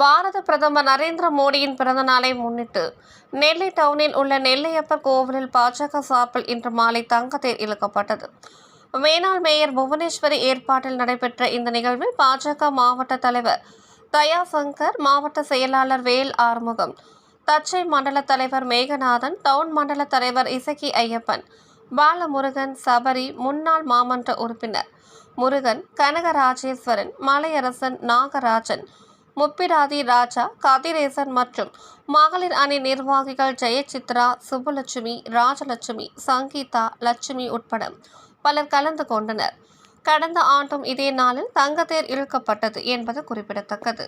பாரத பிரதமர் நரேந்திர மோடியின் பிறந்த நாளை முன்னிட்டு நெல்லை டவுனில் உள்ள நெல்லையப்பர் கோவிலில் பாஜக சார்பில் இன்று மாலை தங்கத்தேர் இழுக்கப்பட்டது. மேனாள் மேயர் புவனேஸ்வரி ஏற்பாட்டில் நடைபெற்ற இந்த நிகழ்வில் பாஜக மாவட்ட தலைவர் தயாசங்கர் மாவட்ட செயலாளர் வேல் ஆறுமுகம் தச்சை மண்டல தலைவர் மேகநாதன் டவுன் மண்டல தலைவர் இசக்கி ஐயப்பன் பாலமுருகன் சபரி முன்னாள் மாமன்ற உறுப்பினர் முருகன் கனகராஜேஸ்வரன் மலையரசன் நாகராஜன் முப்பிடாதி ராஜா கதிரேசன் மற்றும் மகளிர் அணி நிர்வாகிகள் ஜெயசித்ரா சுப்புலட்சுமி ராஜலட்சுமி சங்கீதா லட்சுமி உட்பட பலர் கலந்து கொண்டனர். கடந்த ஆண்டும் இதே நாளில் தங்கத்தேர் இழுக்கப்பட்டது என்பது குறிப்பிடத்தக்கது.